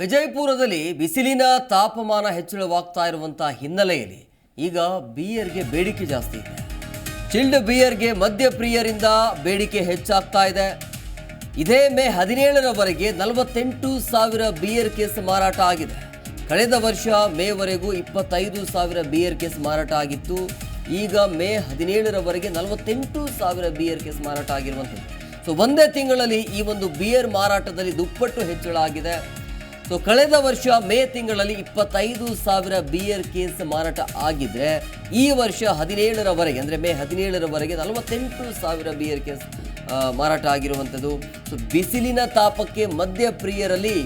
ವಿಜಯಪುರದಲ್ಲಿ ಬಿಸಿಲಿನ ತಾಪಮಾನ ಹೆಚ್ಚಳವಾಗ್ತಾ ಇರುವಂತಹ ಹಿನ್ನೆಲೆಯಲ್ಲಿ ಈಗ ಬಿಯರ್ಗೆ ಬೇಡಿಕೆ ಜಾಸ್ತಿ ಇದೆ. ಚಿಲ್ಡ್ ಬಿಯರ್ಗೆ ಮದ್ಯಪ್ರಿಯರಿಂದ ಬೇಡಿಕೆ ಹೆಚ್ಚಾಗ್ತಾ ಇದೆ. ಇದೇ ಮೇ ಹದಿನೇಳರವರೆಗೆ ನಲವತ್ತೆಂಟು ಸಾವಿರ ಬಿಯರ್ ಕೇಸ್ ಮಾರಾಟ ಆಗಿದೆ. ಕಳೆದ ವರ್ಷ ಮೇವರೆಗೂ ಇಪ್ಪತ್ತೈದು ಸಾವಿರ ಬಿಯರ್ ಕೇಸ್ ಮಾರಾಟ ಆಗಿತ್ತು. ಈಗ ಮೇ ಹದಿನೇಳರವರೆಗೆ ನಲವತ್ತೆಂಟು ಸಾವಿರ ಬಿಯರ್ ಕೇಸ್ ಮಾರಾಟ ಆಗಿರುವಂಥದ್ದು. ಸೊ, ಒಂದೇ ತಿಂಗಳಲ್ಲಿ ಈ ಒಂದು ಬಿಯರ್ ಮಾರಾಟದಲ್ಲಿ ದುಪ್ಪಟ್ಟು ಹೆಚ್ಚಳ ಆಗಿದೆ. ಸೊ ಕಳೆದ ವರ್ಷ ಮೇ ತಿಂಗಳಲ್ಲಿ ಇಪ್ಪತ್ತೈದು ಸಾವಿರ ಬಿಯರ್ ಕೇಸ್ ಮಾರಾಟ ಆಗಿದ್ರೆ, ಈ ವರ್ಷ ಹದಿನೇಳರವರೆಗೆ, ಅಂದರೆ ಮೇ ಹದಿನೇಳರವರೆಗೆ ನಲವತ್ತೆಂಟು ಸಾವಿರ ಬಿಯರ್ ಕೇಸ್ ಮಾರಾಟ ಆಗಿರುವಂಥದ್ದು. ಸೊ ಬಿಸಿಲಿನ ತಾಪಕ್ಕೆ ಮದ್ಯಪ್ರಿಯರಲ್ಲಿ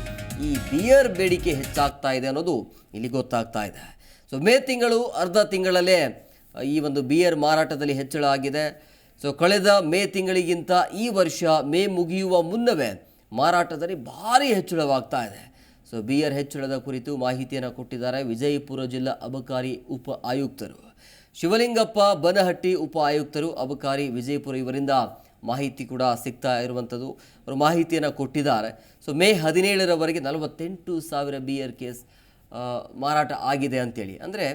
ಈ ಬಿಯರ್ ಬೇಡಿಕೆ ಹೆಚ್ಚಾಗ್ತಾ ಇದೆ ಅನ್ನೋದು ಇಲ್ಲಿ ಗೊತ್ತಾಗ್ತಾ ಇದೆ. ಸೊ ಮೇ ತಿಂಗಳು ಅರ್ಧ ತಿಂಗಳಲ್ಲೇ ಈ ಒಂದು ಬಿಯರ್ ಮಾರಾಟದಲ್ಲಿ ಹೆಚ್ಚಳ ಆಗಿದೆ. ಸೊ ಕಳೆದ ಮೇ ತಿಂಗಳಿಗಿಂತ ಈ ವರ್ಷ ಮೇ ಮುಗಿಯುವ ಮುನ್ನವೇ ಮಾರಾಟದಲ್ಲಿ ಭಾರಿ ಹೆಚ್ಚಳವಾಗ್ತಾ ಇದೆ. ಸೊ ಬಿ ಆರ್ ಹೆಚ್ಚಳದ ಕುರಿತು ಮಾಹಿತಿಯನ್ನು ಕೊಟ್ಟಿದ್ದಾರೆ ವಿಜಯಪುರ ಜಿಲ್ಲಾ ಅಬಕಾರಿ ಉಪ ಆಯುಕ್ತರು. ಶಿವಲಿಂಗಪ್ಪ ಬನಹಟ್ಟಿ ಉಪ ಆಯುಕ್ತರು, ಅಬಕಾರಿ ವಿಜಯಪುರ ಇವರಿಂದ ಮಾಹಿತಿ ಕೂಡ ಸಿಗ್ತಾ ಇರುವಂಥದ್ದು ಅವರು ಮಾಹಿತಿಯನ್ನು ಕೊಟ್ಟಿದ್ದಾರೆ. ಸೊ ಮೇ ಹದಿನೇಳರವರೆಗೆ ನಲವತ್ತೆಂಟು ಸಾವಿರ ಬಿ ಆರ್ ಕೇಸ್ ಮಾರಾಟ ಆಗಿದೆ ಅಂತೇಳಿ. ಅಂದರೆ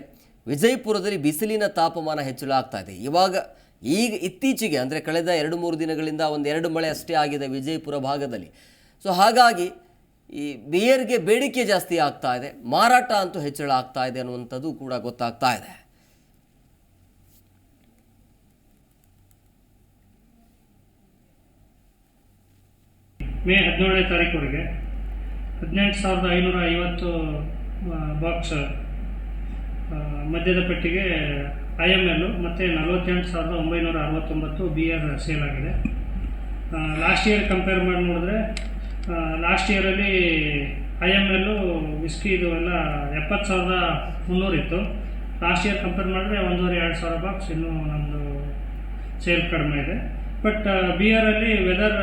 ವಿಜಯಪುರದಲ್ಲಿ ಬಿಸಿಲಿನ ತಾಪಮಾನ ಹೆಚ್ಚಳ ಆಗ್ತಾ ಇದೆ. ಇವಾಗ ಈಗ ಇತ್ತೀಚೆಗೆ, ಅಂದರೆ ಕಳೆದ ಎರಡು ಮೂರು ದಿನಗಳಿಂದ ಒಂದು ಎರಡು ಮಳೆ ಅಷ್ಟೇ ಆಗಿದೆ ವಿಜಯಪುರ ಭಾಗದಲ್ಲಿ. ಸೊ ಹಾಗಾಗಿ ಈ ಬಿಯರ್ಗೆ ಬೇಡಿಕೆ ಜಾಸ್ತಿ ಆಗ್ತಾ ಇದೆ, ಮಾರಾಟ ಅಂತೂ ಹೆಚ್ಚಳ ಆಗ್ತಾ ಇದೆ ಅನ್ನುವಂಥದ್ದು ಕೂಡ ಗೊತ್ತಾಗ್ತಾ ಇದೆ. ಮೇ ಹದಿನೇಳನೇ ತಾರೀಕುವರೆಗೆ ಹದಿನೆಂಟು ಸಾವಿರದ ಐನೂರ ಐವತ್ತು ಬಾಕ್ಸ್ ಮದ್ಯದ ಪಟ್ಟಿಗೆ ಐ ಎಂ ಎಲ್ ಮತ್ತು ನಲವತ್ತೆಂಟು ಸಾವಿರದ ಒಂಬೈನೂರ ಅರವತ್ತೊಂಬತ್ತು ಬಿ ಆರ್ ಸೇಲ್ ಆಗಿದೆ. ಲಾಸ್ಟ್ ಇಯರ್ ಕಂಪೇರ್ ಮಾಡಿ ನೋಡಿದ್ರೆ ಲಾಸ್ಟ್ ಇಯರಲ್ಲಿ ಐ ಎಂ ಎಲ್ಲು ವಿಸ್ಕಿ ಇದು ಎಲ್ಲ ಎಪ್ಪತ್ತು ಸಾವಿರದ ಮುನ್ನೂರಿತ್ತು ಲಾಸ್ಟ್ ಇಯರ್ ಕಂಪೇರ್ ಮಾಡಿದ್ರೆ ಒಂದೂವರೆ, ಎರಡು ಸಾವಿರ ಬಾಕ್ಸ್ ಇನ್ನೂ ನಮ್ಮದು ಸೇಲ್ ಕಡಿಮೆ ಇದೆ. ಬಟ್ ಬಿಯರಲ್ಲಿ ವೆದರ್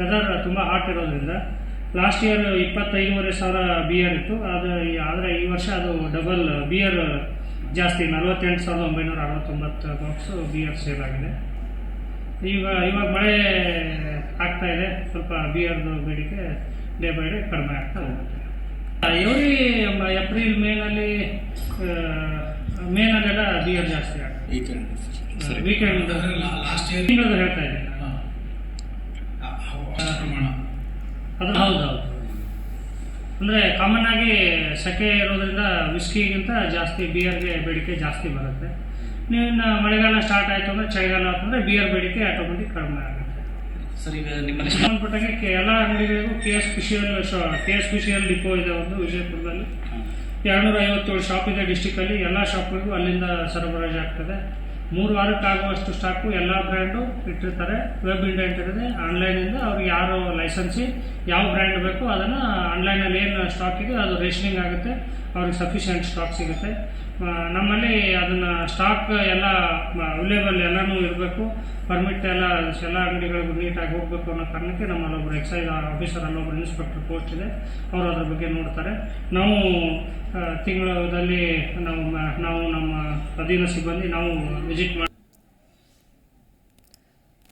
ವೆದರ್ ತುಂಬ ಹಾಟ್ ಇರೋದ್ರಿಂದ ಲಾಸ್ಟ್ ಇಯರ್ ಇಪ್ಪತ್ತೈದೂವರೆ ಸಾವಿರ ಬಿಯರ್ ಇತ್ತು. ಅದು ಆದರೆ ಈ ವರ್ಷ ಅದು ಡಬಲ್ ಬಿಯರ್ ಜಾಸ್ತಿ, ನಲವತ್ತೆಂಟು ಸಾವಿರದ ಒಂಬೈನೂರ ಅರವತ್ತೊಂಬತ್ತು ಬಾಕ್ಸು ಬಿಯರ್ ಸೇಲ್ ಆಗಿದೆ. ಈಗ ಇವಾಗ ಮಳೆ ಆಗ್ತಾ ಇದೆ. ಸ್ವಲ್ಪ ಬಿಯರ್ದು ಬೇಡಿಕೆ ಡೇ ಬೈ ಡೇ ಕಡಿಮೆ ಆಗ್ತಾ ಹೋಗುತ್ತೆ. ಎವ್ರಿ ಏಪ್ರಿಲ್ ಮೇನಲ್ಲಿ ಮೇನಲ್ಲೆಲ್ಲ ಬಿಯರ್ ಜಾಸ್ತಿ ಆಗ್ತದೆ. ವೀಕೆಂಡ್ ಲಾಸ್ಟ್ ಇಯರ್ ಹೇಳ್ತಾ ಇದ್ದೀನಿ. ಪ್ರಮಾಣ. ಅದು ಹೌದು ಹೌದು. ಅಂದರೆ ಕಾಮನ್ ಆಗಿ ಸೆಕೆ ಇರೋದ್ರಿಂದ ವಿಸ್ಕಿಗಿಂತ ಜಾಸ್ತಿ ಬಿಯರ್ಗೆ ಬೇಡಿಕೆ ಜಾಸ್ತಿ ಬರುತ್ತೆ. ನೀವು ಇನ್ನು ಮಳೆಗಾಲ ಸ್ಟಾರ್ಟ್ ಆಯಿತು ಅಂದರೆ ಚಳಿಗಾಲ ಅಂತಂದರೆ ಬಿಯರ್ ಬೇಡಿಕೆ ಆಟೋಮೆಟಿಕ್ ಕಡಿಮೆ ಆಗುತ್ತೆ. ಸರಿ ಈಗ ನಿಮ್ಮಲ್ಲಿ ಸಂಬಂಧಪಟ್ಟಂಗೆ ಕೆ- ಎಲ್ಲ ಅಂಗಡಿಗಳಿಗೂ K S P C L K S P C L depot ಇದೆ ಒಂದು ವಿಜಯಪುರದಲ್ಲಿ. ಎರಡುನೂರ ಐವತ್ತೇಳು ಶಾಪ್ ಇದೆ ಡಿಸ್ಟಿಕಲ್ಲಿ ಎಲ್ಲ ಶಾಪ್ಗಳಿಗೂ ಅಲ್ಲಿಂದ ಸರಬರಾಜು ಆಗ್ತದೆ. ಮೂರು ವಾರಕ್ಕೆ ಆಗುವಷ್ಟು ಸ್ಟಾಕು ಎಲ್ಲ ಬ್ರ್ಯಾಂಡು ಇಟ್ಟಿರ್ತಾರೆ. ವೆಬ್ ಇಂಡೆಂಟ್ ಇರುತ್ತೆ ಆನ್ಲೈನಿಂದ ಅವ್ರಿಗೆ ಯಾರು ಲೈಸೆನ್ಸಿ ಯಾವ ಬ್ರ್ಯಾಂಡ್ ಬೇಕು ಅದನ್ನು ಆನ್ಲೈನಲ್ಲಿ ಏನು ಸ್ಟಾಕ್ ಇದೆ ಅದು ರೇಷನಿಂಗ್ ಆಗುತ್ತೆ. ಅವ್ರಿಗೆ ಸಫಿಷಿಯೆಂಟ್ ಸ್ಟಾಕ್ ಸಿಗುತ್ತೆ. ನಮ್ಮಲ್ಲಿ ಅದನ್ನು ಸ್ಟಾಕ್ ಎಲ್ಲ ಅವೈಲೇಬಲ್ ಎಲ್ಲನೂ ಇರಬೇಕು. ಪರ್ಮಿಟ್ ಎಲ್ಲ ಎಲ್ಲ ಅಂಗಡಿಗಳಿಗೂ ನೀಟಾಗಿ ಹೋಗಬೇಕು ಅನ್ನೋ ಕಾರಣಕ್ಕೆ ನಮ್ಮಲ್ಲಿ ಒಬ್ಬರು ಎಕ್ಸೈಸ್ ಆಫೀಸರ್ ಅಲ್ಲೊಬ್ಬರು ಇನ್ಸ್ಪೆಕ್ಟರ್ ಪೋಸ್ಟ್ ಇದೆ. ಅವರು ಅದ್ರ ಬಗ್ಗೆ ನೋಡ್ತಾರೆ. ನಾವು ತಿಂಗಳಲ್ಲಿ ನಾವು ನಾವು ನಮ್ಮ ಅಧೀನ ಸಿಬ್ಬಂದಿ ನಾವು ವಿಸಿಟ್ ಮಾಡಿ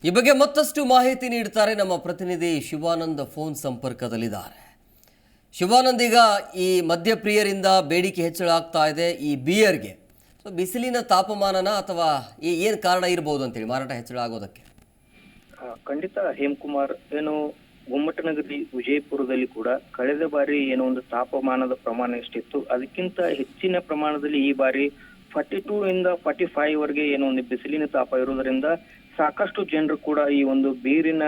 ಈ ಬಗ್ಗೆ ಮತ್ತಷ್ಟು ಮಾಹಿತಿ ನೀಡ್ತಾರೆ ನಮ್ಮ ಪ್ರತಿನಿಧಿ ಶಿವಾನಂದ ಫೋನ್ ಸಂಪರ್ಕದಲ್ಲಿದ್ದಾರೆ. ಶಿವಾನಂದ್ ಈಗ ಈ ಮದ್ಯಪ್ರಿಯರಿಂದ ಬೇಡಿಕೆ ಹೆಚ್ಚಳ ಆಗ್ತಾ ಇದೆ ಈ ಬಿಯರ್ಗೆ. ಸೊ ಬಿಸಿಲಿನ ತಾಪಮಾನನ ಅಥವಾ ಈ ಏನು ಕಾರಣ ಇರ್ಬೋದು ಅಂತೇಳಿ ಮಾರಾಟ ಹೆಚ್ಚಳ ಆಗೋದಕ್ಕೆ? ಖಂಡಿತ ಹೇಮಕುಮಾರ್, ಏನು ಗೊಮ್ಮಟನಗರಿ ವಿಜಯಪುರದಲ್ಲಿ ಕೂಡ ಕಳೆದ ಬಾರಿ ಏನೋ ಒಂದು ತಾಪಮಾನದ ಪ್ರಮಾಣ ಎಷ್ಟಿತ್ತು, ಅದಕ್ಕಿಂತ ಹೆಚ್ಚಿನ ಪ್ರಮಾಣದಲ್ಲಿ ಈ ಬಾರಿ ಫಾರ್ಟಿ ಟೂ ಇಂದ ಫಾರ್ಟಿ ಫೈವ್ ವರೆಗೆ ಏನೋ ಒಂದು ಬಿಸಿಲಿನ ತಾಪ ಇರುವುದರಿಂದ ಸಾಕಷ್ಟು ಜನರು ಕೂಡ ಈ ಒಂದು ಬೀರಿನ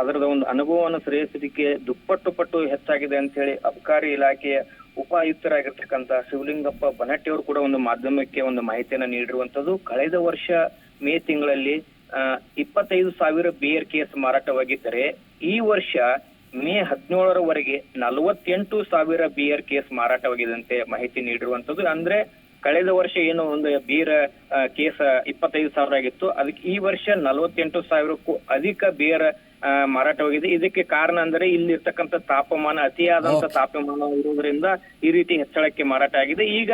ಅದರದ ಒಂದು ಅನುಭವವನ್ನು ಸರಿಸಲಿಕ್ಕೆ ದುಪ್ಪಟ್ಟು ಪಟ್ಟು ಹೆಚ್ಚಾಗಿದೆ ಅಂತ ಹೇಳಿ ಅಬಕಾರಿ ಇಲಾಖೆಯ ಉಪ ಆಯುಕ್ತರಾಗಿರ್ತಕ್ಕಂಥ ಶಿವಲಿಂಗಪ್ಪ ಬನಟ್ಟಿ ಅವರು ಕೂಡ ಒಂದು ಮಾಧ್ಯಮಕ್ಕೆ ಒಂದು ಮಾಹಿತಿಯನ್ನ ನೀಡಿರುವಂತದ್ದು ಕಳೆದ ವರ್ಷ ಮೇ ತಿಂಗಳಲ್ಲಿ ಇಪ್ಪತ್ತೈದು ಸಾವಿರ ಬಿಯರ್ ಕೇಸ್ ಮಾರಾಟವಾಗಿದ್ದರೆ, ಈ ವರ್ಷ ಮೇ ಹದಿನೇಳರವರೆಗೆ ನಲವತ್ತೆಂಟು ಸಾವಿರ ಬಿಯರ್ ಕೇಸ್ ಮಾರಾಟವಾಗಿದಂತೆ ಮಾಹಿತಿ ನೀಡಿರುವಂತದ್ದು ಅಂದ್ರೆ ಕಳೆದ ವರ್ಷ ಏನು ಒಂದು ಬೀರ್ ಕೇಸ್ ಇಪ್ಪತ್ತೈದು ಸಾವಿರ ಆಗಿತ್ತು. ಅದಕ್ಕೆ ಈ ವರ್ಷ ನಲವತ್ತೆಂಟು ಸಾವಿರಕ್ಕೂ ಅಧಿಕ ಬಿಯರ್ ಆ, ಮಾರಾಟವಾಗಿದೆ ಇದಕ್ಕೆ ಕಾರಣ ಅಂದ್ರೆ ಇಲ್ಲಿರ್ತಕ್ಕಂಥ ತಾಪಮಾನ ಅತಿಯಾದಂತ. ತಾಪಮಾನ ಇರುವುದರಿಂದ ಈ ರೀತಿ ಹೆಚ್ಚಳಕ್ಕೆ ಮಾರಾಟ ಆಗಿದೆ. ಈಗ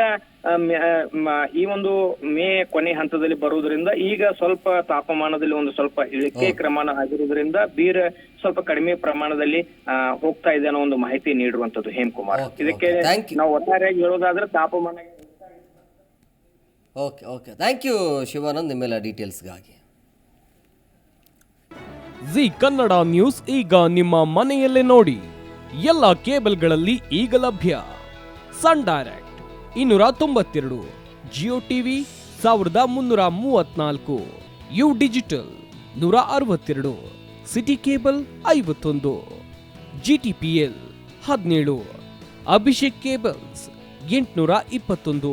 ಈ ಒಂದು ಮೇ ಕೊನೆ ಹಂತದಲ್ಲಿ ಬರುವುದರಿಂದ ಈಗ ಸ್ವಲ್ಪ ತಾಪಮಾನದಲ್ಲಿ ಒಂದು ಸ್ವಲ್ಪ ಇಳಿಕೆ ಕ್ರಮಾನ ಆಗಿರುವುದರಿಂದ ಬೀರ್ ಸ್ವಲ್ಪ ಕಡಿಮೆ ಪ್ರಮಾಣದಲ್ಲಿ ಆ, ಹೋಗ್ತಾ ಇದೆ ಅನ್ನೋ ಒಂದು ಮಾಹಿತಿ ನೀಡುವಂತದ್ದು ಹೇಮಕುಮಾರ್. ಇದಕ್ಕೆ. ನಾವು ಒಟ್ಟಾರೆಯಾಗಿ ಹೇಳೋದಾದ್ರೆ ತಾಪಮಾನ okay okay thank you Shivanand ನಿಮ್ಮೆಲ್ಲ ಡೀಟೇಲ್ಸ್ಗಾಗಿ ಜಿ ಕನ್ನಡ ನ್ಯೂಸ್ ಈಗ ನಿಮ್ಮ ಮನೆಯಲ್ಲೇ ನೋಡಿ. ಎಲ್ಲ ಕೇಬಲ್ಗಳಲ್ಲಿ ಈಗ ಲಭ್ಯ. ಸನ್ ಡೈರೆಕ್ಟ್ ಇನ್ನೂರ ತೊಂಬತ್ತೆರಡು ಜಿಯೋ ಟಿವಿ ಸಾವಿರದ ಮುನ್ನೂರ ಮೂವತ್ನಾಲ್ಕು ಯು ಡಿಜಿಟಲ್ ನೂರ ಅರವತ್ತೆರಡು ಸಿಟಿ ಕೇಬಲ್ ಐವತ್ತೊಂದು ಜಿ ಟಿ ಪಿ ಎಲ್ ಹದಿನೇಳು ಅಭಿಷೇಕ್ ಕೇಬಲ್ಸ್ ಎಂಟುನೂರ ಇಪ್ಪತ್ತೊಂದು.